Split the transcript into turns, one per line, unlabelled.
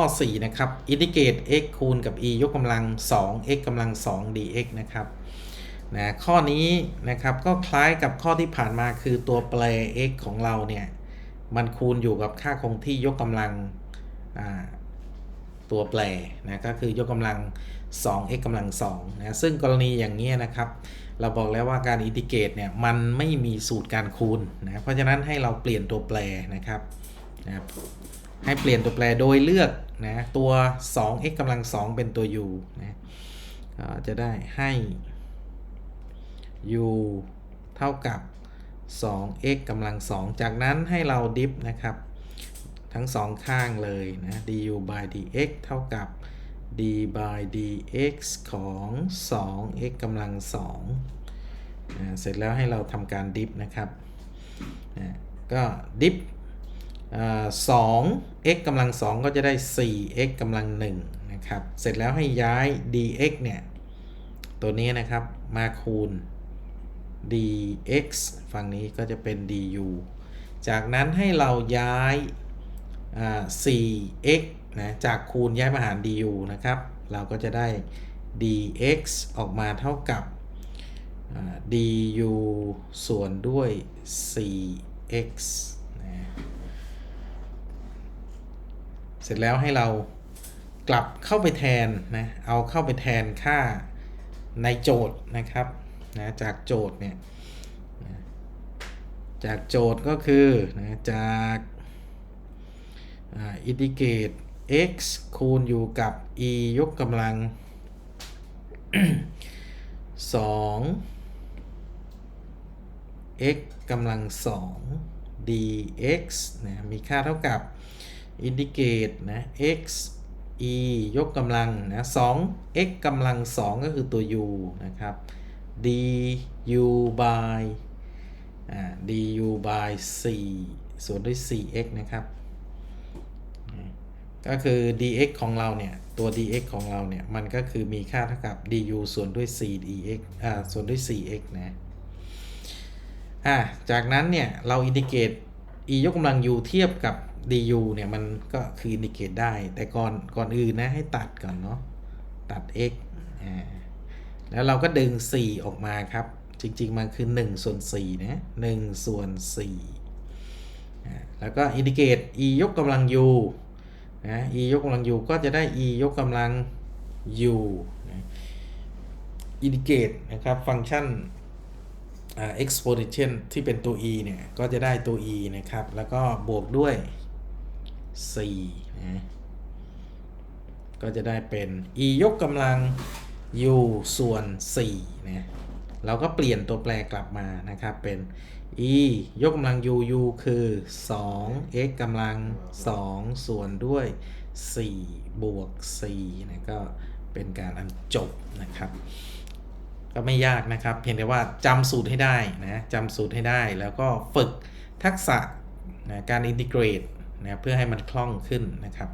อ 4 นะครับ indicate x คูณกับ e ยกกำลัง 2 x กำลัง 2 dx นะครับนะข้อนี้นะครับก็คล้ายกับข้อที่ผ่านมาคือตัวแปร x ของเราเนี่ย มันคูณอยู่กับค่าคงที่ยกกำลังตัวแปรนะก็คือยกกำลัง 2x กำลัง2นะซึ่งกรณีอย่างนี้ยนะครับ เราบอกแล้วว่าการอินทิเกรตเนี่ยมันไม่มีสูตรการคูณนะเพราะฉะนั้นให้เราเปลี่ยนตัวแปรนะครับนะครับ ให้เปลี่ยนตัวแปรโดยเลือกนะตัว 2x กำลัง 2 เป็นตัว u นะจะได้ให้ u เท่ากับ 2x กำลัง 2 จากนั้นให้เราดิฟนะครับ ทั้งสองข้างเลยนะ du by dx เท่ากับ d by dx ของ 2x กำลัง2นะเสร็จแล้วให้เราทำการดิฟนะครับนะก็ดิฟ สอง x กำลัง2ก็จะได้ 4x กำลัง1นะครับ เสร็จแล้วให้ย้าย dx เนี่ย ตัวนี้นะครับมาคูณ dx ฝั่งนี้ก็จะเป็น du จากนั้นให้เราย้ายอ่า 4x นะจากคูณย้ายมาหาร du นะครับ เราก็จะได้ dx ออกมาเท่ากับ du ส่วนด้วย 4x นะ เส ร็จแล้วให้เรากลับเข้าไปแทนนะเอาเข้าไปแทนค่าในโจทย์นะครับนะจากโจทย์เนี่ยจากโจทย์ก็คือนะจากอินทิเกรต x คูณอยู่กับ e ยกกำลัง 2 x กำลัง 2 dx นะมีค่าเท่ากับ อินทิเกรตนะ x e ยกกำลังนะ2 x กำลัง 2 ก็คือตัว u นะครับ du by อ่า du by 4ส่วนด้วย 4x นะครับ ก็คือ dx ของเราเนี่ย ตัว dx ของเราเนี่ย มันก็คือมีค่าเท่ากับ du ส่วนด้วย 4 dx อ่า ส่วนด้วย 4x นะ อ่า จากนั้นเนี่ย เราอินทิเกรต e ยกกำลัง u เทียบกับ du เนี่ยมันก็คืออินทิเกรตได้ แต่ก่อนก่อนอื่นนะให้ตัดก่อนเนาะตัด x อ่าแล้วเราก็ดึง 4 ออกมาครับ จริง ๆ มันคือ 1 ส่วน4นะ1ส่วน4อ่แล้วก็อินทิเกรต e ยกกำลัง u นะ e ยกกำลัง u ก็จะได้ e ยกกำลัง u อินทิเกรตนะครับฟังก์ชัน exponential ที่เป็นตัว e เนี่ย ก็จะได้ตัว e นะครับ แล้วก็บวกด้วย 4นะก็จะได้เป็น e ยกกำลัง u ส่วน4นะเราก็เปลี่ยนตัวแปรกลับมานะครับเป็น e ยกกำลัง u u คือ2 x กำลัง 2 ส่วนด้วย 4 บวก4นะก็เป็นการอันจบนะครับ ก็ไม่ยากนะครับ เพียงแต่ว่าจำสูตรให้ได้นะจำสูตรให้ได้แล้วก็ฝึกทักษะนะการอินทิเกรต นะเพื่อให้มันคล่องขึ้นนะครับ